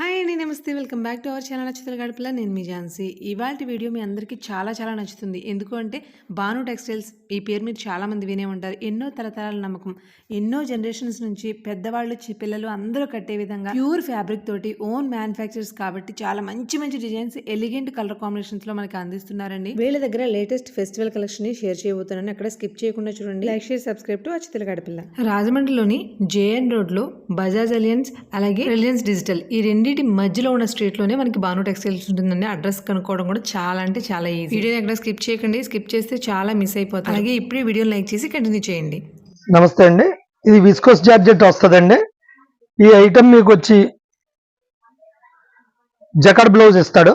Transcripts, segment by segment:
Hi అండి నమస్తే. Welcome back to our channel నచ్చుతల గడపల. నేను మీ ఝాన్సీ. ఇవాళ వీడియో మీ అందరికీ చాలా చాలా నచ్చుతుంది. ఎందుకంటే బాను భాను టెక్స్టైల్స్ ఈ పేరు మీరు చాలామంది వినే ఉంటారు. ఎన్నో తరతరాల నమ్మకం. ఎన్నో జనరేషన్స్ నుంచి పెద్దవాళ్ళు చి- పిల్లలు అందరూ కట్టే విధంగా ప్యూర్ ఫ్యాబ్రిక్ తోటి ఓన్ మ్యానుఫ్యాక్చర్స్ కాబట్టి చాలా మంచి మంచి డిజైన్స్ ఎలిగెంట్ కలర్ కాంబినేషన్స్లో మనకి అందిస్తున్నారండి. వీళ్ళ దగ్గర లేటెస్ట్ ఫెస్టివల్ కలెక్షన్ని షేర్ చేయబోతున్నాను. అక్కడ స్కిప్ చేయకుండా చూడండి. లైక్ షేర్ సబ్స్క్రైబ్ టు అచ్చితల గడపిల్ల రాజమండ్రిలోని జేఎన్ రోడ్లో బజాజ్ అలియన్స్ అలాగే రిలయన్స్ డిజిటల్ ఈ రెండు రెండింటి మధ్యలో ఉన్న స్ట్రీట్లోనే మనకి బాను టెక్స్టైల్స్ ఉంటుందండి. అడ్రస్ కనుక్కోవడం కూడా చాలా అంటే చాలా ఈజీ. వీడియో ఎక్కడ స్కిప్ చేయకండి. స్కిప్ చేస్తే చాలా మిస్ అయిపోతుంది అలాగే ఇప్పుడే వీడియో లైక్ చేసి కంటిన్యూ చేయండి. నమస్తే అండి. ఇది విస్కోస్ జార్జెట్ వస్తుందండి. ఈ ఐటమ్ మీకు వచ్చి జకడ్ బ్లౌజ్ ఇస్తాడు.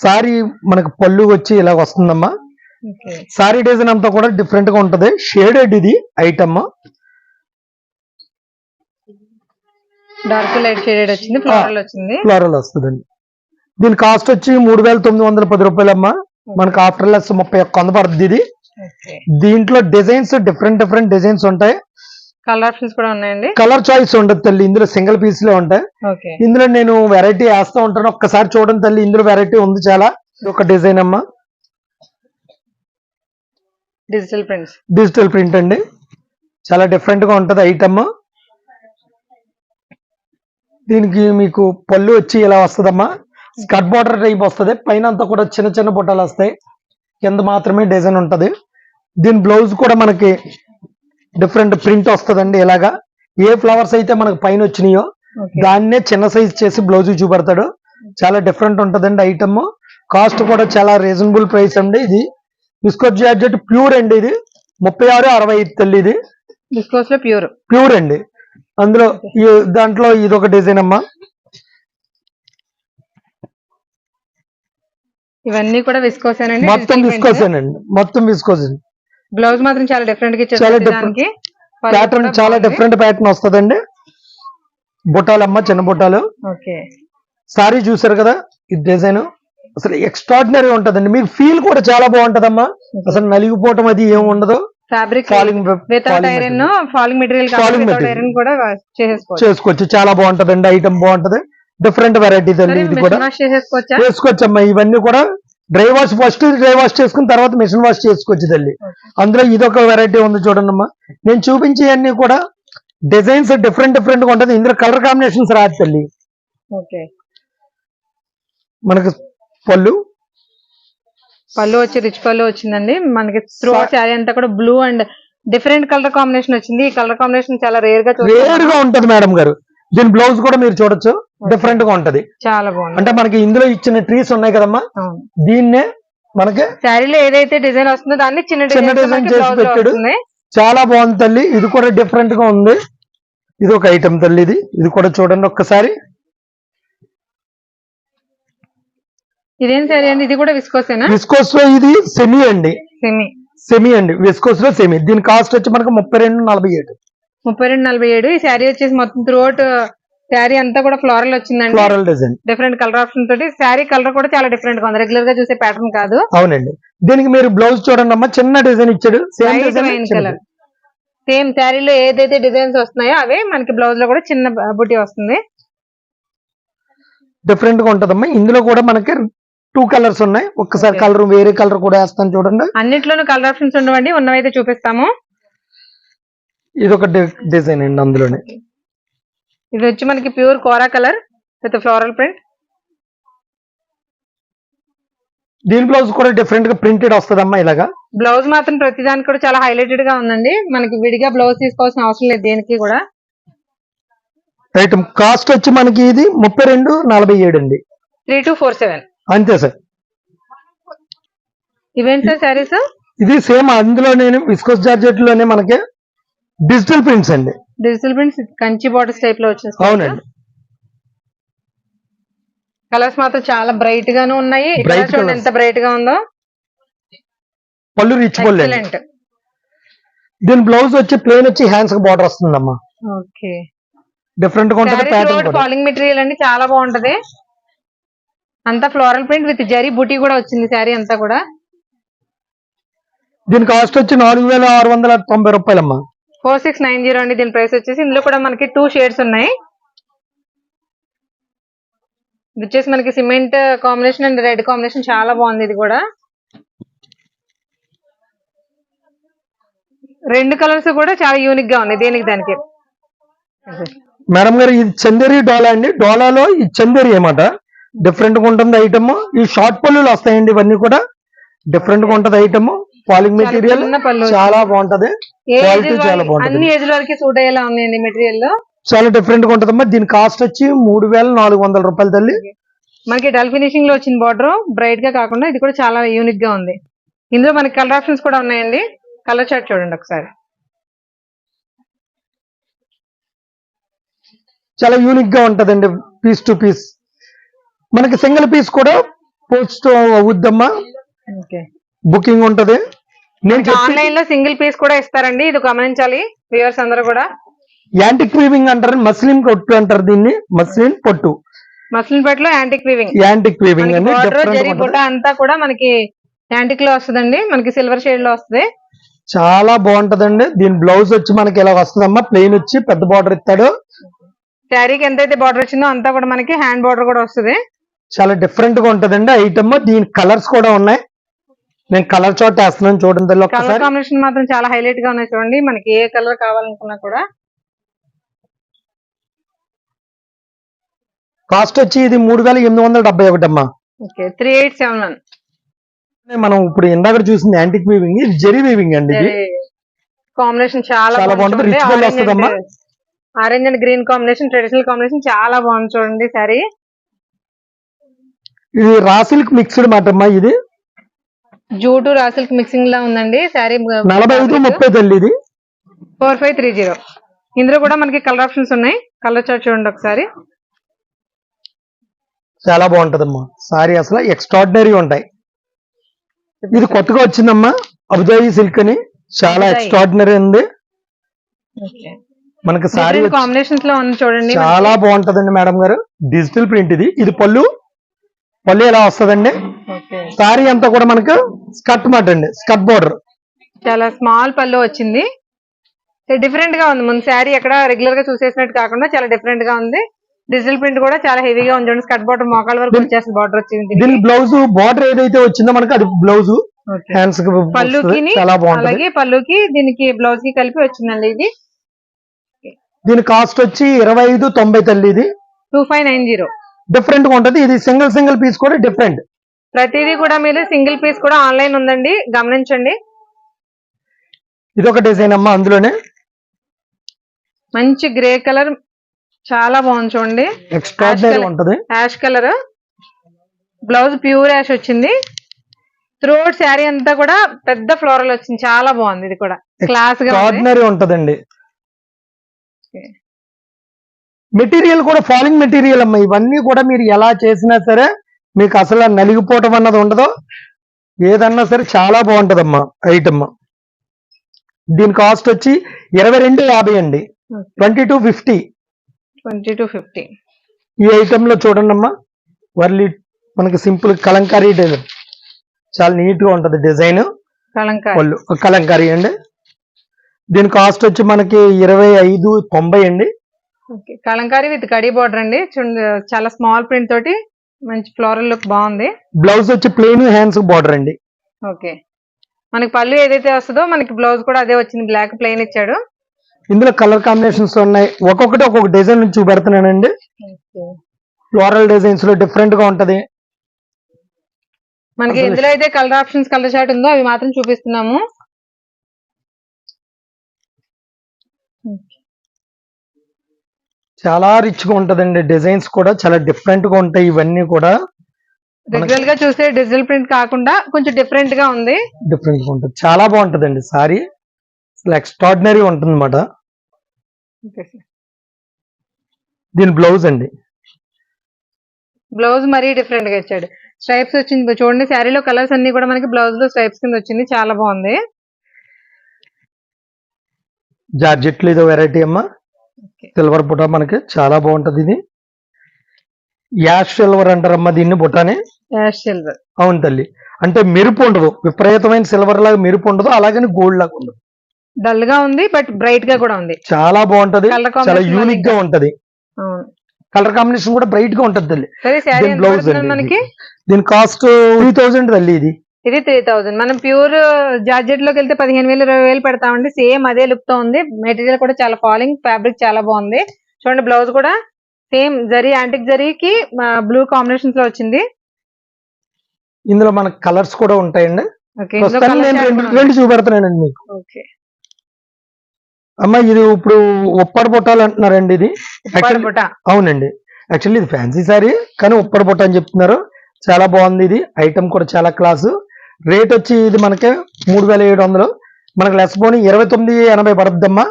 సారీ మనకు పళ్ళు వచ్చి ఇలా వస్తుందమ్మా. సారీ డిజైన్ అంతా కూడా డిఫరెంట్గా ఉంటది. షేడెడ్ ఇది ఐటమ్. డార్క్ లైట్ షేడెడ్ వచ్చింది ఫ్లోరల్ వచ్చింది. ఫ్లోరల్ వస్తుందండి. దీని కాస్ట్ వచ్చి మూడు వేల తొమ్మిది వందల పది రూపాయలమ్మా. మనకు ఆఫ్టర్ లెస్ ముప్పై ఒక్క వంద పడుతుంది ఇది. దీంట్లో డిజైన్స్ డిఫరెంట్ డిఫరెంట్ డిజైన్స్ ఉంటాయి. కలర్ ఆప్షన్స్ కూడా ఉన్నాయండి? కలర్ చాయిస్ ఉండదు తల్లి ఇందులో సింగిల్ పీస్లో ఉంటాయి ఇందులో నేను వెరైటీ వేస్తూ ఉంటాను. ఒక్కసారి చూడండి తల్లి ఇందులో వెరైటీ ఉంది చాలా. ఒక డిజైన్ అమ్మా. డిజిటల్ ప్రింట్స్ డిజిటల్ ప్రింట్ అండి. చాలా డిఫరెంట్గా ఉంటది ఐటమ్ దీనికి మీకు పళ్ళు వచ్చి ఇలా వస్తుందమ్మా. స్కర్ట్ బార్డర్ టైప్ వస్తుంది. పైన అంతా కూడా చిన్న చిన్న బుట్టలు వస్తాయి. కింద మాత్రమే డిజైన్ ఉంటది. దీని బ్లౌజ్ కూడా మనకి డిఫరెంట్ ప్రింట్ వస్తుందండి ఇలాగా. ఏ ఫ్లవర్స్ అయితే మనకు పైన వచ్చినాయో దాన్నే చిన్న సైజ్ చేసి బ్లౌజ్ చూపెడతాడు. చాలా డిఫరెంట్ ఉంటదండి ఐటమ్ కాస్ట్ కూడా చాలా రీజనబుల్ ప్రైస్ అండి ఇది. బిస్కట్ జార్జెట్ ప్యూర్ అండి ఇది. ముప్పై ఆరు అరవై ఐదు తల్లి ఇది. లో ప్యూర్ ప్యూర్ అండి. అందులో దాంట్లో ఇది ఒక డిజైన్ అమ్మా ఇవన్నీ కూడా విస్కోసేనండి మొత్తం విసుకోసానండి. మొత్తం విసుకోసాను బ్లౌజ్ మాత్రం చాలా డిఫరెంట్గా చాలా ప్యాటర్న్ చాలా డిఫరెంట్ ప్యాటర్న్ వస్తుందండి. బుట్టాలమ్మ చిన్న బుట్టాలు. సారీ చూసారు కదా ఈ డిజైన్. అసలు ఎక్స్ట్రాడినరీ ఉంటదండి. మీకు ఫీల్ కూడా చాలా బాగుంటదమ్మా. అసలు నలిగిపోవటం అది ఏమి ఉండదు. Fabric falling without iron falling material. Iron కూడా చేసుకోవచ్చు. చాలా బాగుంటదండి ఐటమ్ బాగుంటది. డిఫరెంట్ వెరైటీ తల్లి ఇది కూడా. చేసేసుకోవచ్చా? చేసుకోవచ్చమ్మా. ఇవన్నీ కూడా dry wash first dry wash చేసుకున్న తర్వాత మిషన్ వాష్ చేసుకోవచ్చు తల్లి. అందులో ఇదొక వెరైటీ ఉంది చూడండి అమ్మా నేను చూపించే అన్ని కూడా డిజైన్స్ డిఫరెంట్ డిఫరెంట్గా ఉంటది. ఇందులో కలర్ కాంబినేషన్స్ రాదు తల్లి. మనకి పళ్ళు పళ్ళు వచ్చి రిచ్ పళ్ళు వచ్చిందండి. మనకి త్రూ శారీ అంతా కూడా blue and different colour combination వచ్చింది. ఈ కలర్ కాంబినేషన్ చాలా రేర్గా రేర్గా ఉంటది మేడం గారు. దీని బ్లౌజ్ కూడా మీరు చూడొచ్చు. డిఫరెంట్గా ఉంటది. చాలా బాగుంది. అంటే మనకి ఇందులో ఇచ్చిన ట్రీస్ ఉన్నాయి కదమ్మా? దీన్నే మనకి శారీలో ఏదైతే డిజైన్ వస్తుందో దాన్ని చిన్న చిన్న డిజైన్ చేసి పెట్టాడు. చాలా బాగుంది తల్లి. ఇది కూడా డిఫరెంట్గా ఉంది. ఇది ఒక ఐటమ్ తల్లి ఇది. ఇది కూడా చూడండి ఒక్కసారి. ఇదేం శారీ అండి? ఇది కూడా విస్కోసేనా? విస్కోస్లో ఇది సెమీ అండి. సెమీ సెమీ అండి. విస్కోస్లో సెమీ దీని కాస్ట్ వచ్చి మనకు ముప్పై రెండు నలభై ఏడు. ముప్పై రెండు నలభై ఏడు. ఈ శారీ వచ్చేసి మొత్తం త్రూఅవుట్ శారీ అంతా కూడా ఫ్లోరల్ వచ్చిందండి. Floral design different colour option తోటి. శారీ కలర్ కూడా చాలా డిఫరెంట్గా ఉంది. రెగ్యులర్గా చూసే ప్యాటర్న్ కాదు. అవునండి. దీనికి మీరు బ్లౌజ్ చూడండి అమ్మా. చిన్న డిజైన్ ఇచ్చాడు. కలర్ సేమ్ శారీలో ఏదైతే డిజైన్స్ వస్తున్నాయో అవే మనకి బ్లౌజ్లో కూడా చిన్న బుట్టి వస్తుంది. డిఫరెంట్గా ఉంటదమ్మా. ఇందులో కూడా మనకి టూ కలర్స్ ఉన్నాయి. ఒక్కసారి. కలర్ వేరే కలర్ కూడా వేస్తాను చూడండి. అన్నిట్లోనూ కలర్ ఆప్షన్స్ ఉండవండి. ఉన్నవైతే చూపిస్తాము. ఇది ఒక డిజైన్ అండి అందులోనే. ఇది వచ్చి మనకి pure kora colour with floral print దీని బ్లౌజ్ కూడా డిఫరెంట్గా ప్రింటెడ్ వస్తుందమ్మా ఇలాగా? బ్లౌజ్ మాత్రం ప్రతిదానికి కూడా చాలా హైలైటెడ్గా ఉందండి. మనకి విడిగా బ్లౌజ్ తీసుకోవాల్సిన అవసరం లేదు దేనికి కూడా. ఐటమ్ కాస్ట్ వచ్చి మనకి ఇది ముప్పై రెండు నలభై ఏడు అండి. త్రీ టూ ఫోర్ సెవెన్ అంతే సార్. ఇవేంటి సార్ శారీస్? ఇది సేమ్ అందులో నేను విస్కోస్ జార్జెట్లోనే మనకి డిజిటల్ ప్రింట్స్ అండి. డిజిటల్ ప్రింట్స్ కంచి బార్డర్స్ టైప్లో వచ్చేస్తాయి అవునండి. కలర్స్ మాత్రం చాలా బ్రైట్ గాను ఉన్నాయి చూడండి. ఎంత బ్రైట్గా ఉందో. పళ్ళు రిచ్ పళ్ళు దీని బ్లౌజ్ వచ్చి ప్లేన్ వచ్చి హ్యాండ్స్కి బార్డర్ వస్తుందమ్మా. ఓకే. డిఫరెంట్గా ఉంటుంది ఫాలింగ్ మెటీరియల్ అండి చాలా బాగుంటది. అంతా ఫ్లోరల్ ప్రింట్ విత్ జరీ బుటీ కూడా వచ్చింది శారీ అంతా కూడా. దీని కాస్ట్ వచ్చి నాలుగు వేల ఆరు వందల తొంభై రూపాయలమ్మా. ఫోర్ సిక్స్ నైన్ జీరో అండి దీని ప్రైస్ వచ్చేసి. ఇందులో కూడా మనకి టూ షేడ్స్ ఉన్నాయి. ఇది వచ్చేసి మనకి cement combination and red combination చాలా బాగుంది ఇది కూడా. రెండు కలర్స్ కూడా చాలా యూనిక్గా ఉన్నాయి దేనికి దానికి. మేడం గారు ఇది చందేరి డోలా అండి? డోలాలో ఈ చందేరి ఏమాట? డిఫరెంట్గా ఉంటుంది ఐటమ్ ఈ షార్ట్ పళ్ళులు వస్తాయండి ఇవన్నీ కూడా. డిఫరెంట్గా ఉంటది ఐటమ్ పాలింగ్ మెటీరియల్ చాలా బాగుంటది. ఏజ్ చాలా బాగుంటది. అన్ని ఏజ్ వరకు సూట్ అయ్యేలా ఉన్నాయండి మెటీరియల్లో చాలా డిఫరెంట్గా ఉంటదమ్మా. దీని కాస్ట్ వచ్చి మూడు వేల నాలుగు వందల రూపాయలు తల్లి. మనకి డల్ ఫినిషింగ్లో వచ్చిన బార్డర్ బ్రైట్గా కాకుండా ఇది కూడా చాలా యూనిక్గా ఉంది. ఇందులో మనకి కలర్ ఆప్షన్స్ కూడా ఉన్నాయండి. కలర్ చార్ట్ చూడండి ఒకసారి. చాలా యూనిక్గా ఉంటదండి పీస్ టు పీస్ మనకి సింగిల్ పీస్ కూడా పోస్ట్ అవుద్దమ్మా. బుకింగ్ ఉంటది. నేను ఆన్లైన్లో సింగిల్ పీస్ కూడా ఇస్తారండి ఇది గమనించాలి వ్యూవర్స్ అందరూ కూడా. యాంటిక్ వీవింగ్ అంటారు మస్లిన్ పొట్టు అంటారు దీన్ని మస్లిన్ పొట్టు. మస్లిన్ పట్లో యాంటిక్ వీవింగ్ యాంటిక్ వీవింగ్ బుట్ట అంతా కూడా మనకి యాంటిక్లో వస్తుందండి మనకి సిల్వర్ షేడ్లో వస్తుంది. చాలా బాగుంటదండి. దీని బ్లౌజ్ వచ్చి మనకి ఇలా వస్తుందమ్మా? ప్లెయిన్ వచ్చి పెద్ద బార్డర్ ఇస్తాడు. శారీకి ఎంతైతే బార్డర్ వచ్చిందో అంతా కూడా మనకి హ్యాండ్ బార్డర్ కూడా వస్తుంది. చాలా డిఫరెంట్గా ఉంటదండి. ఐటమ్ దీని కలర్స్ కూడా ఉన్నాయి. నేను కలర్ చాట్ వేస్తున్నాను చూడండి కలర్ కాంబినేషన్ మాత్రం చాలా హైలైట్గా ఉన్నాయి చూడండి. మనకి ఏ కలర్ కావాలనుకున్నా కూడా. కాస్ట్ వచ్చి ఇది మూడు వేల ఎనిమిది వందల డెబ్బై ఒకటి అమ్మా okay three eight seven one మనం ఇప్పుడు ఇందాక చూసింది యాంటిక్ వీవింగ్ ఇది జెరీ వీవింగ్ అండి ఇది. కాంబినేషన్ చాలా చాలా బాగుంటుంది. వస్తుందమ్మా. Orange and green combination traditional combination చాలా బాగుంది చూడండి సారీ ఇది రా సిల్క్ మిక్స్డ్ మాట అమ్మా ఇది? జూటు రాసిల్క్ మిక్సింగ్ లా ఉందండి. సారీ నలభై ఐదు ముప్పై తల్లి ఇది. Four five three zero. ఇందులో కూడా మనకి కలర్ ఆప్షన్స్ ఉన్నాయి. కలర్ చార్ట్ చూడండి ఒకసారి. చాలా బాగుంటదమ్మా. సారీ అసలు ఎక్స్ట్రాడినరీ ఉంటాయి. ఇది కొత్తగా వచ్చిందమ్మా. అబుదాయి సిల్క్ అని. చాలా. ఎక్స్ట్రాడినరీ ఉంది. మనకి సారీ కాంబినేషన్స్లో ఉంది చూడండి. చాలా బాగుంటదండి మేడం గారు. డిజిటల్ ప్రింట్ ఇది. ఇది పళ్ళు? పళ్ళు ఎలా వస్తదండి. సారీ అంతా కూడా మనకు స్కర్ట్ మాట అండి స్కర్ట్ బోర్డర్. చాలా స్మాల్ పళ్ళు వచ్చింది. డిఫరెంట్గా ఉంది. ముందు శారీ ఎక్కడ రెగ్యులర్గా చూసేసినట్టు కాకుండా చాలా డిఫరెంట్గా ఉంది. డిజిటల్ ప్రింట్ కూడా చాలా హెవీగా ఉంది చూడండి. స్కర్ట్ బార్డర్ మోకాల వరకు వచ్చేస్తుంది బార్డర్ వచ్చింది. దీని బ్లౌజ్ బార్డర్ ఏదైతే వచ్చిందో మనకి అది బ్లౌజ్. హ్యాండ్స్ పళ్ళుకి అలాగే పళ్ళుకి దీనికి బ్లౌజ్కి కలిపి వచ్చిందండి ఇది. దీని కాస్ట్ వచ్చి ఇరవై ఐదు తొంభై తల్లి ఇది. టూ ఫైవ్ నైన్ జీరో డిఫరెంట్గా ఉంటది. ఇది సింగిల్ సింగిల్ పీస్ కూడా డిఫరెంట్. ప్రతిదీ కూడా మీరు సింగిల్ పీస్ కూడా ఆన్లైన్ ఉందండి. గమనించండి. ఇది ఒక డిజైన్ అమ్మా అందులోనే. మంచి గ్రే కలర్ చాలా బాగుంది చూడండి. Extraordinary colour. ఉంటది. Ash colour blouse pure ash వచ్చింది. త్రోట్ శారీ అంతా కూడా పెద్ద ఫ్లోరల్ వచ్చింది. చాలా బాగుంది ఇది కూడా. క్లాస్గా ఉంటదండి. మెటీరియల్ కూడా ఫాలింగ్ మెటీరియల్ అమ్మా. ఇవన్నీ కూడా మీరు ఎలా చేసినా సరే మీకు అసలు నలిగిపోవటం అన్నది ఉండదు. ఏదన్నా సరే చాలా బాగుంటదమ్మా ఐటమ్ దీని కాస్ట్ వచ్చి ఇరవై రెండు యాభై అండి. Twenty two fifty. Twenty two fifty. ఈ ఐటమ్లో చూడండి అమ్మా. వర్లీ మనకి సింపుల్ కలంకారీ డిజైన్ చాలా నీట్గా ఉంటది డిజైన్ కలంకారీ. అండి. దీని కాస్ట్ వచ్చి మనకి ఇరవై ఐదు తొంభై అండి. ఓకే. కలంకారీ విత్ కడీ బార్డర్ అండి. చూడండి చాలా స్మాల్ ప్రింట్ తోటి మంచి ఫ్లోరల్ లుక్ బాగుంది. బ్లౌజ్ వచ్చి ప్లెయిన్ హ్యాండ్స్ బార్డర్ అండి. ఓకే. మనకి పళ్ళు ఏదైతే వస్తుందో మనకి బ్లౌజ్ కూడా అదే వచ్చింది. బ్లాక్ ప్లెయిన్ ఇచ్చాడు. ఇందులో కలర్ కాంబినేషన్స్ ఉన్నాయి. ఒక్కొక్కటి ఒక్కొక్క డిజైన్ నుంచి చూపెడుతున్నానండి. ఫ్లోరల్ డిజైన్స్లో డిఫరెంట్గా ఉంటది. మనకి ఇందులో అయితే కలర్ ఆప్షన్స్ కలర్ చార్ట్ ఉందో అవి మాత్రం చూపిస్తున్నాము. చాలా రిచ్గా ఉంటదండి. డిజైన్స్ కూడా చాలా డిఫరెంట్గా ఉంటాయి. ఇవన్నీ కూడా రెగ్యులర్గా చూసే డిజిటల్ ప్రింట్ కాకుండా కొంచెం డిఫరెంట్గా ఉంది. డిఫరెంట్గా ఉంటుంది. చాలా బాగుంటదండి సారీ. అసలు ఎక్స్ట్రాడినరీ ఉంటుంది అనమాట దీని బ్లౌజ్ అండి. బ్లౌజ్ మరీ డిఫరెంట్గా ఇచ్చాడు. స్ట్రైప్స్ వచ్చింది. చూడండి శారీలో కలర్స్ అన్ని కూడా మనకి బ్లౌజ్లో స్ట్రైప్స్ కింద వచ్చింది. చాలా బాగుంది. జార్జెట్లు ఇదో వెరైటీ అమ్మా. సిల్వర్ బుట్ట మనకి చాలా బాగుంటది ఇది. యాష్ సిల్వర్ అంటారమ్మా దీన్ని బుట్టాని? Ash silver. అవును తల్లి. అంటే మెరుపు ఉండదు. విపరీతమైన సిల్వర్ లాగా మెరుపు ఉండదు. అలాగని గోల్డ్ లాగా ఉండదు. డల్గా ఉంది బట్ బ్రైట్గా కూడా ఉంది. చాలా బాగుంటది. చాలా యూనిక్గా ఉంటది. కలర్ కాంబినేషన్ కూడా బ్రైట్గా ఉంటది తల్లి. దీని బ్లౌజ్ దీని కాస్ట్ త్రీ థౌజండ్ తల్లి ఇది. ఇది త్రీ థౌసండ్ మనం ప్యూర్ జార్జెట్లోకి వెళ్తే పదిహేను వేలు ఇరవై వేలు పెడతామండి. సేమ్ అదే లుక్తో ఉంది. మెటీరియల్ కూడా చాలా ఫాలింగ్ ఫ్యాబ్రిక్ చాలా బాగుంది. చూడండి బ్లౌజ్ కూడా సేమ్ జరీ యాంటిక్ జరీకి బ్లూ కాంబినేషన్స్లో వచ్చింది. ఇందులో మనకు కలర్స్ కూడా ఉంటాయండి. రెండు చూపెడుతున్నానండి మీకు. ఓకే అమ్మ ఇది ఇప్పుడు ఉప్పడ బుట్టాలు అంటున్నారండి ఇది. బుట్ట. అవునండి. యాక్చువల్లీ ఇది ఫ్యాన్సీ సారీ కానీ ఉప్పడ బుట్ట అని చెప్తున్నారు. చాలా బాగుంది ఇది. ఐటమ్ కూడా చాలా క్లాస్ రేట్ వచ్చి ఇది మనకి మూడు వేల ఏడు వందలు. మనకి లెస్ పోని ఇరవై తొమ్మిది ఎనభై పడుద్దమ్మా.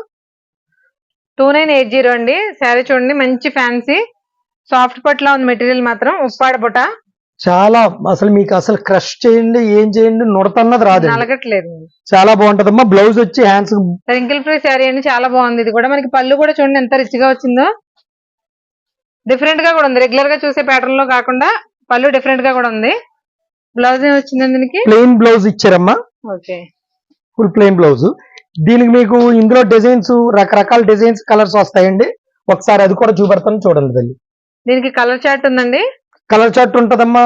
టూ నైన్ ఎయిట్ జీరో అండి. శారీ చూడండి మంచి ఫ్యాన్సీ. సాఫ్ట్ పట్ల ఉంది మెటీరియల్ మాత్రం ఉప్పాడ బుట్ట. చాలా అసలు మీకు అసలు క్రష్ చేయండి ఏం చేయండి నుడతన్నది రాదండి. నలగట్లేదు. చాలా బాగుంటదమ్మా. బ్లౌజ్ వచ్చి హ్యాండ్స్ రింకిల్ ఫ్రీ శారీ అండి చాలా బాగుంది. ఇది కూడా మనకి పళ్ళు కూడా చూడండి ఎంత రిచ్గా వచ్చిందో. డిఫరెంట్గా కూడా ఉంది. రెగ్యులర్గా చూసే ప్యాటర్న్లో కాకుండా పళ్ళు డిఫరెంట్గా కూడా ఉంది. బ్లౌజ్ ఏమి వచ్చింది ప్లెయిన్ బ్లౌజ్ ఇచ్చారమ్మా. ఓకే. ఫుల్ ప్లెయిన్ బ్లౌజ్ దీనికి మీకు ఇందులో డిజైన్స్ రకరకాల డిజైన్స్ కలర్స్ వస్తాయండి. ఒకసారి అది కూడా చూపెడతాను చూడండి తల్లి. దీనికి కలర్ చార్ట్ ఉందండి? కలర్ చార్ట్ ఉంటదమ్మా.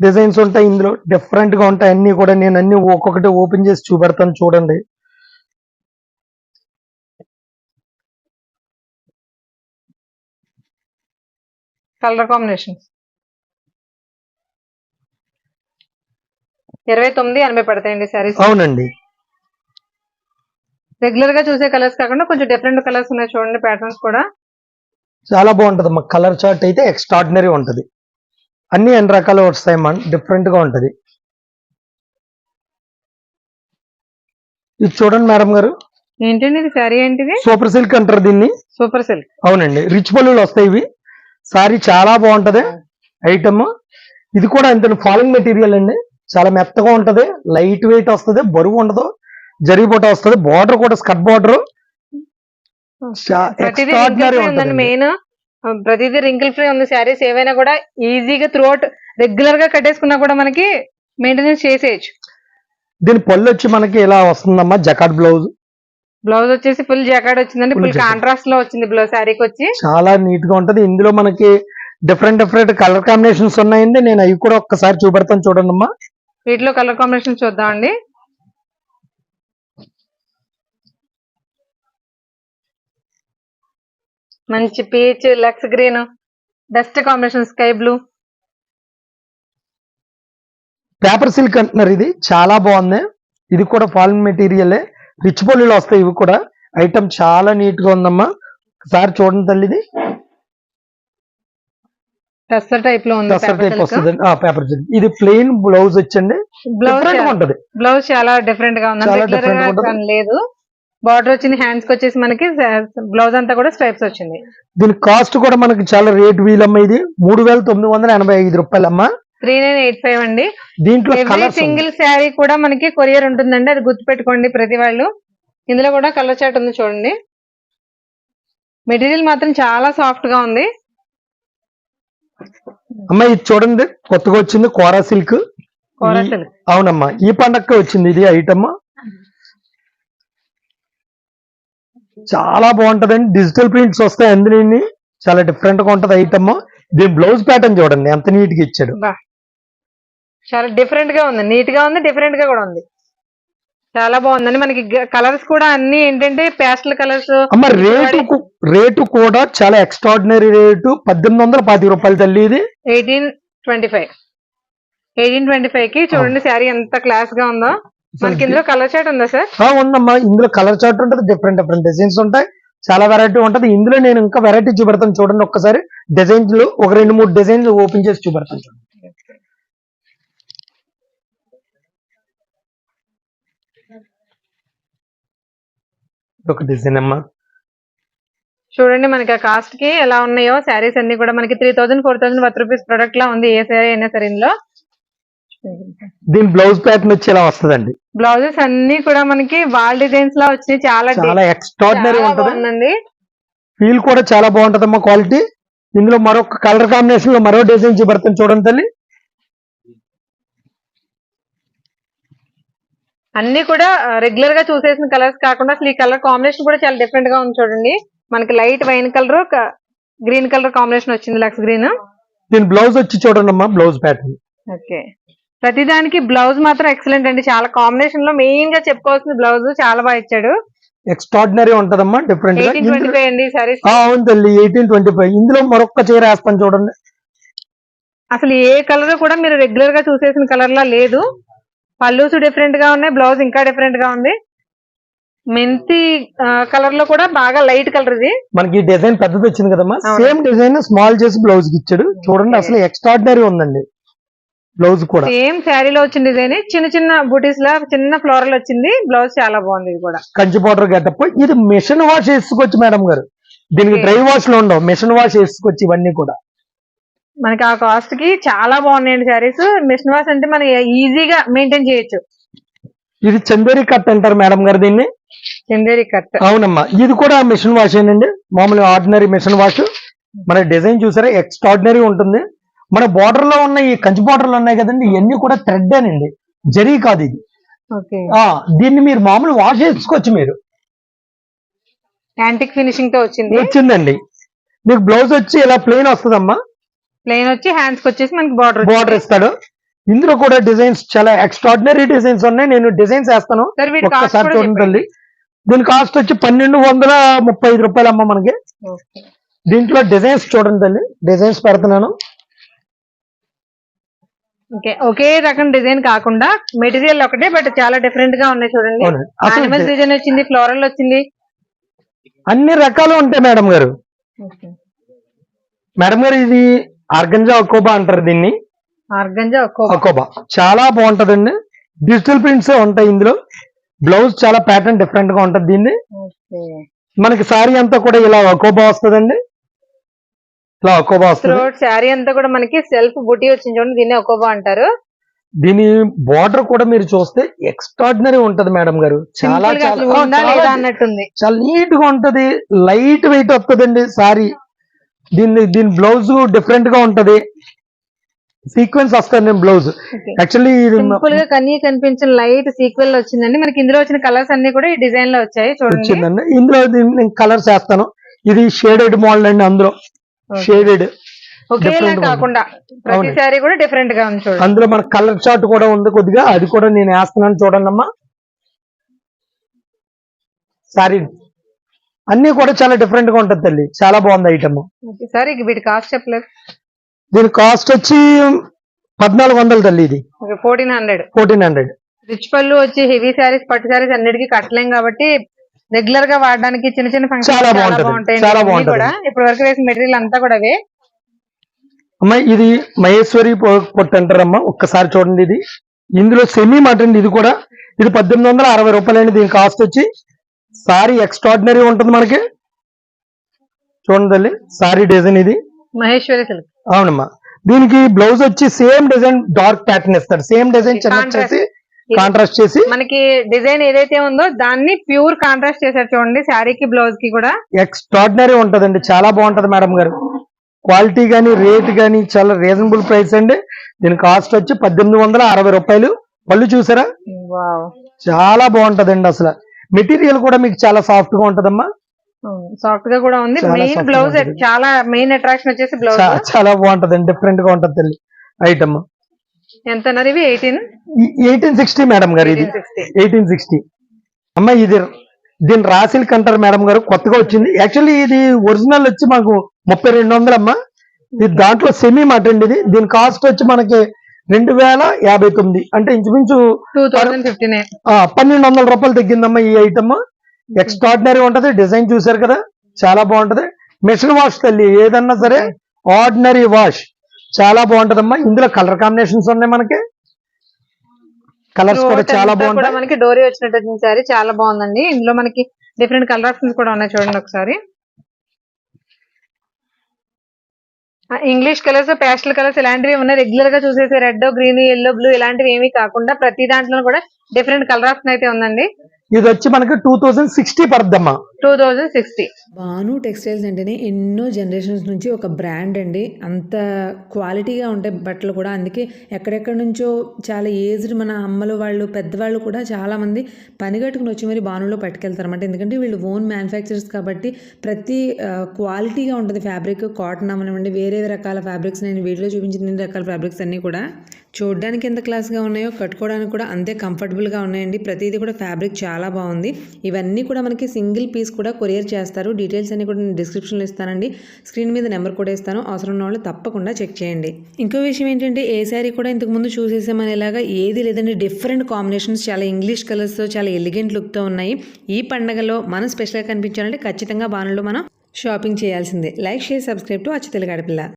డిజైన్స్ ఉంటాయి ఇందులో. డిఫరెంట్గా ఉంటాయి అన్ని కూడా. నేను అన్ని ఒక్కొక్కటి ఓపెన్ చేసి చూపెడతాను చూడండి. కలర్ కాంబినేషన్ ఇరవై తొమ్మిది ఎనభై పడతాయండి శారీస్ అవునండి. రెగ్యులర్గా చూసే కలర్స్ కాకుండా కొంచెం డిఫరెంట్ కలర్స్ ఉన్నాయి చూడండి ప్యాటర్న్స్ కూడా. చాలా బాగుంటదమ్మా. కలర్ చార్ట్ అయితే ఎక్స్ట్రాడినరీ ఉంటది. అన్ని ఎన్ని రకాలు వస్తాయమ్మా డిఫరెంట్గా ఉంటది. ఇది చూడండి మేడం గారు. ఏంటండి ఇది శారీ ఏంటిది? సూపర్ సిల్క్ అంటారు దీన్ని. సూపర్ సిల్క్ అవునండి. రిచ్ పల్లులు వస్తాయి ఇవి. సారీ చాలా బాగుంటది. ఐటమ్ ఇది కూడా అంతే ఫాలింగ్ మెటీరియల్ అండి. చాలా మెత్తగా ఉంటది లైట్ వెయిట్ వస్తది బరువు ఉండదు జరిగిపోట వస్తది బార్డర్ కూడా స్కట్ బార్డర్ మెయిన్ ప్రతిదీ రింకిల్ ఫ్రీ ఉంది శారీస్ ఏవైనా కూడా ఈజీగా త్రూ అవుట్ రెగ్యులర్గా కట్టేసుకున్నా కూడా మనకి మెయింటెనెన్స్ చేసేయచ్చు. దీని పళ్ళు వచ్చి మనకి ఇలా వస్తుందమ్మా? జకాట్ బ్లౌజ్ బ్లౌజ్ వచ్చేసి ఫుల్ జాకెట్ వచ్చిందండి ఫుల్. కాంట్రాస్ట్లో వచ్చింది బ్లౌజ్ శారీకి వచ్చి. చాలా నీట్గా ఉంటది. ఇందులో మనకి డిఫరెంట్ డిఫరెంట్ కలర్ కాంబినేషన్స్ ఉన్నాయండి. నేను అవి కూడా ఒక్కసారి చూపెడతాను చూడండి అమ్మా వీటిలో కలర్ కాంబినేషన్ చూద్దామండి మంచి peach Lux green dust combination sky blue. Paper silk అంటున్నారు ఇది. చాలా బాగుంది. ఇది కూడా ఫాలిన్ మెటీరియల్. రిచ్ పొల్లులు వస్తాయి ఇవి కూడా. ఐటమ్ చాలా నీట్గా ఉందమ్మా. ఒకసారి చూడండి తల్లి ఇది టస్సర్ టైప్లో ఉంది దసరా టైప్ వస్తుంది పేపర్ సిల్క్ ఇది ప్లెయిన్ బ్లౌజ్ వచ్చండి. బ్లౌజ్ ఉంటది. బ్లౌజ్ చాలా డిఫరెంట్గా ఉంది లేదు బార్డర్ వచ్చింది హ్యాండ్స్కి వచ్చేసి మనకి బ్లౌజ్ అంతా కూడా స్ట్రైప్స్ వచ్చింది. దీని కాస్ట్ కూడా మనకి చాలా రేట్ వీలమ్మా ఇది. మూడు వేల తొమ్మిది వందల ఎనభై ఐదు రూపాయలమ్మా. త్రీ నైన్ ఎయిట్ ఫైవ్ అండి. దీంట్లో సింగిల్ శారీ కూడా మనకి కొరియర్ ఉంటుందండి. అది గుర్తుపెట్టుకోండి ప్రతి వాళ్ళు. ఇందులో కూడా కలర్ చాట్ ఉంది చూడండి. మెటీరియల్ మాత్రం చాలా సాఫ్ట్గా ఉంది. అమ్మా ఇది చూడండి కొత్తగా వచ్చింది కోరా సిల్క్. అవునమ్మా ఈ పండగకి వచ్చింది ఇది ఐటమ్ చాలా బాగుంటదండి డిజిటల్ ప్రింట్స్ వస్తాయి అందులో చాలా డిఫరెంట్గా ఉంటది ఐటమ్ దీని బ్లౌజ్ ప్యాటర్న్ చూడండి ఎంత నీట్గా ఇచ్చాడు. చాలా డిఫరెంట్గా ఉంది నీట్గా ఉంది డిఫరెంట్గా కూడా ఉంది. చాలా బాగుందండి. మనకి కలర్స్ కూడా అన్ని ఏంటంటే పేస్టల్ కలర్స్. అమ్మ రేటు రేటు కూడా చాలా ఎక్స్ట్రాడినరీ రేటు. పద్దెనిమిది వందల పాతి రూపాయలు తల్లి ఇది. Eighteen twenty five. Eighteen twenty ఫైవ్కి చూడండి శారీ ఎంత క్లాస్గా ఉందో. మనకి ఇందులో కలర్ చాట్ ఉందా సార్? ఉందమ్మా. ఇందులో కలర్ చార్ట్ ఉంటుంది డిఫరెంట్ డిఫరెంట్ డిజైన్స్ ఉంటాయి. చాలా వెరైటీ ఉంటది. ఇందులో నేను ఇంకా వెరైటీ చూపెడతాను చూడండి ఒక్కసారి. డిజైన్స్ ఒక రెండు మూడు డిజైన్స్ ఓపెన్ చేసి చూపెడతాను చూడండి. ఒక డిజైన్ అమ్మా. చూడండి మనకి ఆ కాస్ట్కి ఎలా ఉన్నాయో. శారీస్ అన్ని కూడా మనకి three thousand four thousand worth rupees product లా ఉంది ఏ శారీ అయినా సరే ఇందులో. దీని బ్లౌజ్ ప్యాటర్న్ వచ్చి ఇలా వస్తుందండి? బ్లౌజెస్ అన్ని కూడా మనకి వాల్ డిజైన్స్ లా వచ్చి చాలా చాలా ఎక్స్ట్రాడినరీ చాలా ఉంటది. బాగుందండి. ఫీల్ కూడా చాలా బాగుంటదమ్మా క్వాలిటీ ఇందులో మరొక కలర్ కాంబినేషన్లో మరో డిజైన్ చూపెడతాను చూడండి తల్లి. అన్ని కూడా రెగ్యులర్గా చూసేసిన కలర్స్ కాకుండా అసలు ఈ కలర్ కాంబినేషన్ కూడా చాలా డిఫరెంట్గా ఉంది చూడండి. మనకి light wine colour green colour combination వచ్చింది లక్స్ గ్రీన్. దీని బ్లౌజ్ వచ్చి చూడండి అమ్మా బ్లౌజ్ ప్యాటర్న్ ఓకే. ప్రతిదానికి బ్లౌజ్ మాత్రం ఎక్సలెంట్ అండి. చాలా కాంబినేషన్లో మెయిన్గా చెప్పుకోవాల్సిన బ్లౌజ్ చాలా బాగా ఇచ్చాడు. ఎక్స్ట్రాడినరీ ఉంటదమ్మా డిఫరెంట్ అవును తల్లి ఎయిటీన్ ట్వంటీ ఫైవ్ ఇందులో మరొక చీర వేస్తాను చూడండి. అసలు ఏ కలర్ కూడా మీరు రెగ్యులర్గా చూసేసిన కలర్ లా లేదు. పల్లూస్ డిఫరెంట్గా ఉన్నాయి బ్లౌజ్ ఇంకా డిఫరెంట్గా ఉంది. మెంతి కలర్లో కూడా బాగా లైట్ కలర్ ఇది. మనకి డిజైన్ పెద్దది వచ్చింది కదమ్మా. సేమ్ డిజైన్ స్మాల్ చేసి బ్లౌజ్కి ఇచ్చాడు. చూడండి. అసలు ఎక్స్ట్రాడినరీ ఉందండి. బ్లౌజ్ కూడా. సేమ్ శారీలో వచ్చిన డిజైన్ చిన్న చిన్న బూటీస్ లా చిన్న ఫ్లోరల్ వచ్చింది. బ్లౌజ్ చాలా బాగుంది ఇది కూడా. కంచి పౌడర్ గెటప్ ఇది మిషన్ వాష్ వేసుకోవచ్చు మేడం గారు. దీనికి. డ్రై వాష్లో ఉండవు. మిషన్ వాష్ వేసుకోవచ్చు ఇవన్నీ కూడా. మనకి ఆ కాస్ట్కి చాలా బాగున్నాయండి శారీస్. మిషన్ వాష్ అంటే మనం ఈజీగా మెయింటైన్ చేయొచ్చు. ఇది చందేరి కట్ అంటారు మేడం గారు దీన్ని? చందేరి కట్. అవునమ్మా. ఇది కూడా మిషన్ వాష్ ఏనండి మామూలుగా ఆర్డినరీ మిషన్ వాష్. మన డిజైన్ చూసారా? ఎక్స్ట్రాడినరీ ఉంటుంది. మన బార్డర్లో ఉన్న ఈ కంచి బార్డర్లో ఉన్నాయి కదండి. ఇవన్నీ కూడా థ్రెడ్ అనండి. జరీ కాదు ఇది. దీన్ని మీరు మామూలు వాష్ చేసుకోవచ్చు మీరు. యాంటిక్ ఫినిషింగ్తో వచ్చింది. వచ్చిందండి. మీకు బ్లౌజ్ వచ్చి ఇలా ప్లెయిన్ వస్తుందమ్మా. ప్లెయిన్ వచ్చి హ్యాండ్స్కి వచ్చేసి మనకి బార్డర్ బార్డర్ ఇస్తాడు. ఇందులో కూడా డిజైన్స్ చాలా ఎక్స్ట్రాడినరీ డిజైన్స్ ఉన్నాయి. నేను డిజైన్స్ వేస్తాను. ఒక్కసారి చూడండి దీని కాస్ట్ వచ్చి పన్నెండు వందల ముప్పై ఐదు రూపాయలు అమ్మ మనకి. దీంట్లో డిజైన్స్ చూడండి తల్లి. డిజైన్స్ పెడుతున్నాను. ఓకే. ఒకే రకం డిజైన్ కాకుండా మెటీరియల్ ఒకటే బట్ చాలా డిఫరెంట్గా ఉన్నాయి చూడండి. డిజైన్ వచ్చింది ఫ్లోరల్ వచ్చింది. అన్ని రకాలు ఉంటాయి మేడం గారు. మేడం గారు ఇది ఆర్గంజా అకోబా అంటారు దీన్ని. ఆర్గంజా ఒక్కో అకోబా చాలా బాగుంటదండి. డిజిటల్ ప్రింట్స్ ఉంటాయి ఇందులో. బ్లౌజ్ చాలా ప్యాటర్న్ డిఫరెంట్గా ఉంటది దీన్ని. మనకి సారీ అంతా కూడా ఇలా అకోబా వస్తుందండి. ఇలా అకోబా వస్తుంది. శారీ అంతా కూడా మనకి సెల్ఫ్ బుటీ వచ్చింది చూడండి దీన్ని ఒక్కోబా అంటారు. దీని బార్డర్ కూడా మీరు చూస్తే ఎక్స్ట్రాడినరీ ఉంటది మేడం గారు. చాలా చాలా చాలా నీట్గా ఉంటది. లైట్ వెయిట్ వస్తుందండి సారీ. దీన్ని దీని బ్లౌజ్ డిఫరెంట్గా ఉంటది. సీక్వెన్స్ వస్తుంది బ్లౌజ్. యాక్చువల్లీ ఇది సింపుల్గా కన్నీ కనిపించిన లైట్ సీక్వెల్ వచ్చిందండి. మనకి ఇందులో వచ్చిన కలర్స్ అన్ని కూడా ఈ డిజైన్లో వచ్చాయి చూడండి. ఇందులో నేను కలర్స్ వేస్తాను. ఇది షేడెడ్ మోడల్ అండి అందులో. షేడెడ్ ఒకేలా కాకుండా కూడా డిఫరెంట్గా ఉంది చూడండి. అందులో మన కలర్ చార్ట్ కూడా ఉంది కొద్దిగా. అది కూడా నేను వేస్తున్నాను చూడండి అమ్మా సారీ అన్ని కూడా చాలా డిఫరెంట్గా ఉంటది తల్లి. చాలా బాగుంది ఐటమ్ సార్ వీటి కాస్ట్ చెప్పలేదు దీని కాస్ట్ వచ్చి పద్నాలుగు వందలు తల్లి ఇది. Fourteen hundred fourteen hundred rich పళ్ళు వచ్చి హెవీ శారీస్ పట్టు శారీస్ అన్నిటికీ కట్టలేం కాబట్టి రెగ్యులర్గా వాడడానికి చిన్న చిన్న ఫంక్షన్ చాలా. బాగుంటాయి. కూడా ఇప్పటి వరకు వేసిన మెటీరియల్ అంతా కూడా అవే. అమ్మా ఇది మహేశ్వరి పొట్టు అంటారమ్మా. ఒక్కసారి చూడండి ఇది. ఇందులో సెమీ మటన్ ఇది కూడా. ఇది పద్దెనిమిది వందల అరవై రూపాయలండి దీని కాస్ట్ వచ్చి సారీ ఎక్స్ట్రాడినరీ ఉంటుంది మనకి. చూడండి తల్లి సారీ డిజైన్ ఇది. మహేశ్వరి సిల్క్ అవునమ్మా. దీనికి బ్లౌజ్ వచ్చి సేమ్ డిజైన్ డార్క్ ప్యాటర్న్ ఇస్తాడు. సేమ్ డిజైన్ చిన్న Contrast. చేసి కాంట్రాస్ట్ చేసి. మనకి డిజైన్ ఏదైతే ఉందో దాన్ని ప్యూర్ కాంట్రాస్ట్ చేశారు చూడండి శారీకి బ్లౌజ్కి కూడా. ఎక్స్ట్రాడినరీ ఉంటదండి. చాలా బాగుంటది మేడం గారు. క్వాలిటీ గానీ రేట్ గానీ చాలా రీజనబుల్ ప్రైస్ అండి. దీని కాస్ట్ వచ్చి పద్దెనిమిది వందల అరవై రూపాయలు. పళ్ళు చూసారా? వావ్ చాలా బాగుంటదండి అసలు. మెటీరియల్ కూడా మీకు చాలా సాఫ్ట్గా ఉంటదమ్మా. సాఫ్ట్గా కూడా ఉంది. Main blouse. చాలా మెయిన్ అట్రాక్షన్ వచ్చేసి బ్లౌజ్ చాలా బాగుంటదండి డిఫరెంట్గా ఉంటది తల్లి. ఐటమ్ ఎంత అన్నారు ఇవి? ఎయిటీన్ ఎయిటీన్ సిక్స్టీ మేడం గారు ఇది. ఎయిటీన్ సిక్స్టీ అమ్మ ఇది దీని రాసిల్క్ అంటారు మేడం గారు కొత్తగా వచ్చింది. యాక్చువల్లీ ఇది ఒరిజినల్ వచ్చి మాకు ముప్పై రెండు వందలు అమ్మా ఇది దాంట్లో సెమీ మాట అండి ఇది. దీని కాస్ట్ వచ్చి మనకి రెండు వేల యాభై తొమ్మిది. అంటే ఇంచుమించు పన్నెండు వందల రూపాయలు తగ్గిందమ్మా ఈ ఐటమ్ ఎక్స్ట్రాడినరీ ఉంటది డిజైన్ చూసారు కదా చాలా బాగుంటది. మిషన్ వాష్ తల్లి ఏదన్నా సరే ఆర్డినరీ వాష్ చాలా బాగుంటదమ్మా. ఇందులో కలర్ కాంబినేషన్స్ ఉన్నాయి మనకి. కలర్స్ కూడా చాలా బాగుంటాయి. మనకి డోరీ వచ్చినట్టు చాలా బాగుందండి. ఇందులో మనకి డిఫరెంట్ కలర్ ఆప్షన్స్ కూడా ఉన్నాయి చూడండి ఒకసారి. ఇంగ్లీష్ కలర్స్ ప్యాస్టల్ కలర్స్ ఇలాంటివి ఉన్నాయి రెగ్యులర్గా చూసేసి రెడ్ గ్రీన్ ఎల్లో బ్లూ ఇలాంటివి ఏమీ కాకుండా ప్రతి దాంట్లో కూడా డిఫరెంట్ కలర్ ఆప్షన్ అయితే ఉందండి. ఇది వచ్చి మనకి two thousand sixty పడుద్దమ్మా two thousand sixty. Bhanu textiles అంటేనే ఎన్నో జనరేషన్స్ నుంచి ఒక బ్రాండ్ అండి. అంత క్వాలిటీగా ఉంటాయి బట్టలు కూడా. అందుకే ఎక్కడెక్కడి నుంచో చాలా ఏజ్డ్ మన అమ్మలు వాళ్ళు పెద్దవాళ్ళు కూడా చాలామంది పని కట్టుకుని వచ్చి మరి భానులో పట్టుకెళ్తారు అనమాట ఎందుకంటే వీళ్ళు ఓన్ మ్యానుఫ్యాక్చరర్స్ కాబట్టి ప్రతి క్వాలిటీగా ఉంటుంది ఫ్యాబ్రిక్. కాటన్ అవనివ్వండి వేరే రకాల ఫ్యాబ్రిక్స్ నేను వీడియోలో చూపించిన ఎన్ని రకాల ఫ్యాబ్రిక్స్ అన్నీ కూడా. చూడడానికి ఎంత క్లాస్గా ఉన్నాయో కట్టుకోవడానికి కూడా అంతే కంఫర్టబుల్గా ఉన్నాయండి. ప్రతిదీ కూడా ఫ్యాబ్రిక్ చాలా బాగుంది. ఇవన్నీ కూడా మనకి సింగిల్ పీస్ కూడా కొరియర్ చేస్తారు. డీటెయిల్స్ అన్ని కూడా నేను డిస్క్రిప్షన్లో ఇస్తానండి. స్క్రీన్ మీద నెంబర్ కూడా ఇస్తాను. అవసరం ఉన్న వాళ్ళు తప్పకుండా చెక్ చేయండి. ఇంకో విషయం ఏంటంటే ఏ శారీ కూడా ఇంతకుముందు చూసేసామనేలాగా ఏది లేదంటే డిఫరెంట్ కాంబినేషన్స్ చాలా ఇంగ్లీష్ కలర్స్తో చాలా ఎలిగెంట్ లుక్తో ఉన్నాయి. ఈ పండగలో మనం స్పెషల్గా కనిపించాలంటే ఖచ్చితంగా బాణంలో మనం షాపింగ్ చేయాల్సిందే. లైక్ షేర్ సబ్స్క్రైబ్ టు అచ్చి తెలుగు ఆడపిల్ల.